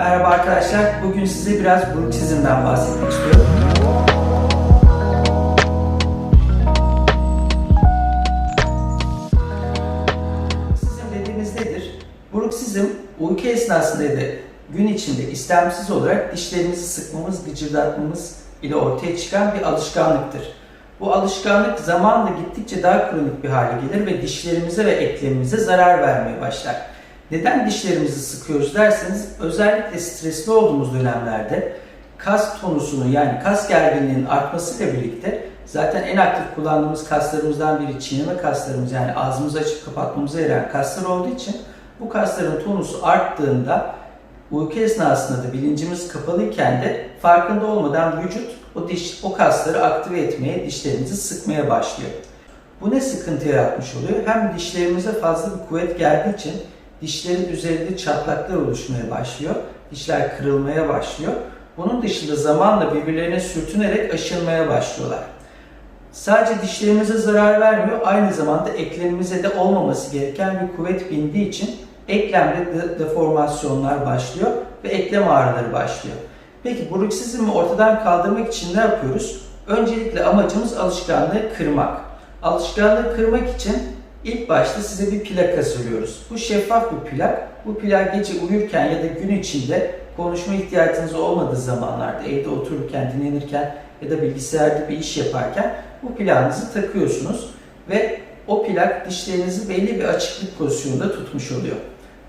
Merhaba arkadaşlar. Bugün size biraz bruksizmden bahsetmek istiyorum. Bruksizm dediğimiz nedir? Bruksizm uyku esnasında ya da gün içinde istemsiz olarak dişlerimizi sıkmamız, gıcırdatmamız ile ortaya çıkan bir alışkanlıktır. Bu alışkanlık zamanla gittikçe daha kronik bir hale gelir ve dişlerimize ve eklemimize zarar vermeye başlar. Neden dişlerimizi sıkıyoruz derseniz özellikle stresli olduğumuz dönemlerde kas tonusunun yani kas gerginliğinin artmasıyla birlikte zaten en aktif kullandığımız kaslarımızdan biri çiğneme kaslarımız yani ağzımızı açıp kapatmamıza yarayan kaslar olduğu için bu kasların tonusu arttığında uyku esnasında da bilincimiz kapalıyken de farkında olmadan vücut o diş o kasları aktive etmeye, dişlerimizi sıkmaya başlıyor. Bu ne sıkıntı yaratmış oluyor? Hem dişlerimize fazla bir kuvvet geldiği için dişlerin üzerinde çatlaklar oluşmaya başlıyor. Dişler kırılmaya başlıyor. Bunun dışında zamanla birbirlerine sürtünerek aşınmaya başlıyorlar. Sadece dişlerimize zarar vermiyor, aynı zamanda eklemimize de olmaması gereken bir kuvvet bindiği için eklemde de- deformasyonlar başlıyor ve eklem ağrıları başlıyor. Peki bruksizmi ortadan kaldırmak için ne yapıyoruz? Öncelikle amacımız alışkanlığı kırmak. Alışkanlığı kırmak için ilk başta size bir plak hazırlıyoruz. Bu şeffaf bir plak. Bu plak gece uyurken ya da gün içinde konuşma ihtiyacınız olmadığı zamanlarda, evde otururken, dinlenirken ya da bilgisayarda bir iş yaparken bu plağınızı takıyorsunuz ve o plak dişlerinizi belli bir açıklık pozisyonunda tutmuş oluyor.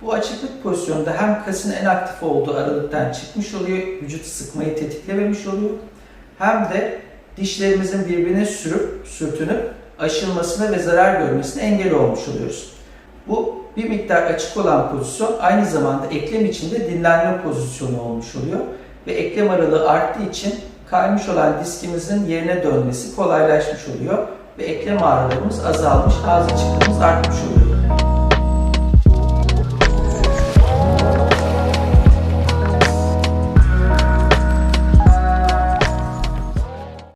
Bu açıklık pozisyonunda hem kasın en aktif olduğu aralıktan çıkmış oluyor, vücut sıkmayı tetiklememiş oluyor. Hem de dişlerimizin birbirine sürüp, sürtünüp aşılmasına ve zarar görmesine engel olmuş oluyoruz. Bu bir miktar açık olan pozisyon aynı zamanda eklem içinde dinlenme pozisyonu olmuş oluyor ve eklem aralığı arttığı için kaymış olan diskimizin yerine dönmesi kolaylaşmış oluyor ve eklem ağrılarımız azalmış, ağız açıklığımız artmış oluyor.